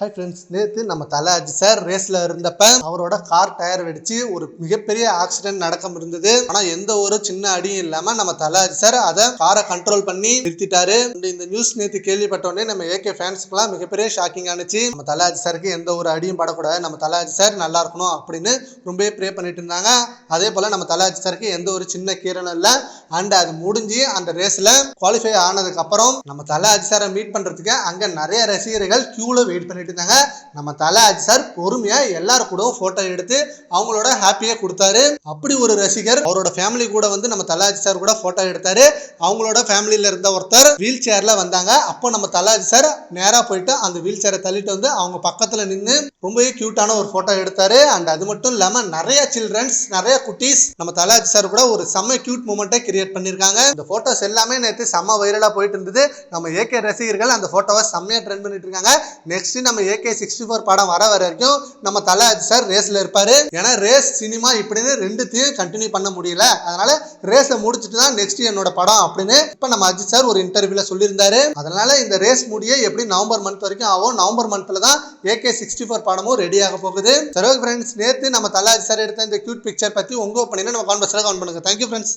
Hi friends நேற்று நம்ம தலாஜி sir ரேஸில் இருந்தப்ப அவரோட கார் டயர் வெடிச்சு ஒரு மிகப்பெரிய ஆக்சிடென்ட் நடக்கம் இருந்தது ஆனால் எந்த ஒரு சின்ன அடியும் இல்லாமல் நம்ம தலாஜி சார் அதை காரை கண்ட்ரோல் பண்ணி நிறுத்திட்டாரு. இந்த நியூஸ் நேற்று கேள்விப்பட்டோடனே நம்ம ஏகே ஃபேன்ஸ்க்குலாம் மிகப்பெரிய ஷாக்கிங் ஆனிச்சு. நம்ம தலாஜி சாருக்கு எந்த ஒரு அடியும் படக்கூடாது. நம்ம தலாஜி சார் நல்லா இருக்கணும் அப்படின்னு ரொம்பவே ப்ரே பண்ணிட்டு இருந்தாங்க. அதே போல் நம்ம தலாஜி சாருக்கு எந்த ஒரு சின்ன கீரனும் இல்லை. அண்ட் அது முடிஞ்சு அந்த ரேஸில் குவாலிஃபை ஆனதுக்கு அப்புறம் நம்ம தலை அஜி சாரை மீட் பண்ணுறதுக்கு அங்கே நிறைய ரசிகர்கள் க்யூவில் வெயிட் பண்ணிட்டு இருந்தாங்க. நம்ம தலை அஜி சார் பொறுமையாக எல்லாரும் கூட ஃபோட்டோ எடுத்து அவங்களோட ஹாப்பியாக கொடுத்தாரு. அப்படி ஒரு ரசிகர் அவரோட ஃபேமிலி கூட வந்து நம்ம தலை அஜி சார் கூட ஃபோட்டோ எடுத்தாரு. அவங்களோட ஃபேமிலியில் இருந்த ஒருத்தர் வீல் சேரில் வந்தாங்க. அப்போ நம்ம தலை அஜி சார் நேராக போயிட்டு அந்த வீல் சேரை தள்ளிட்டு வந்து அவங்க பக்கத்தில் நின்று ரொம்பவே க்யூட்டான ஒரு ஃபோட்டோ எடுத்தாரு. அண்ட் அது மட்டும் இல்லாமல் நிறைய சில்ட்ரன்ஸ் நிறைய குட்டீஸ் நம்ம தலாஜி சார் கூட ஒரு செம்ம கியூட் மூமெண்ட்டை கிரியேட் பண்ணியிருக்காங்க இந்த ஃபோட்டோஸ் எல்லாமே நேற்று செம்ம வைரலாக போயிட்டு இருந்தது. நம்ம ஏகே ரசிகர்கள் அந்த ஃபோட்டோவை செம்மையாக ட்ரெண்ட் பண்ணிட்டு இருக்காங்க. நெக்ஸ்ட் நம்ம ஏகே சிக்ஸ்டி ஃபோர் படம் வர வர வரைக்கும் நம்ம தலை சார் ரேஸில் இருப்பார். ஏன்னா ரேஸ் சினிமா இப்படின்னு ரெண்டுத்தையும் கண்டினியூ பண்ண முடியல. அதனால ரேஸை முடிச்சுட்டு தான் நெக்ஸ்ட் என்னோட படம் அப்படின்னு இப்போ நம்ம அஜித் சார் ஒரு இன்டர்வியூல சொல்லியிருந்தாரு. அதனால இந்த ரேஸ் முடிய எப்படி நவம்பர் மந்த் வரைக்கும் ஆகும்? நவம்பர் மந்த்ல தான் ஏகே சிக்ஸ்டி ஃபோர் படமும் ரெடி ஆக போகுது. சரி ஃப்ரெண்ட்ஸ் நேற்று நம்ம தலாஜி சார் எடுத்த இந்த கியூட் பிக்சர் பற்றி உங்க ஒப்பீனியனை நம்ம கான்வர்ஸில் கவுண்ட் பண்ணுங்க. Thank you friends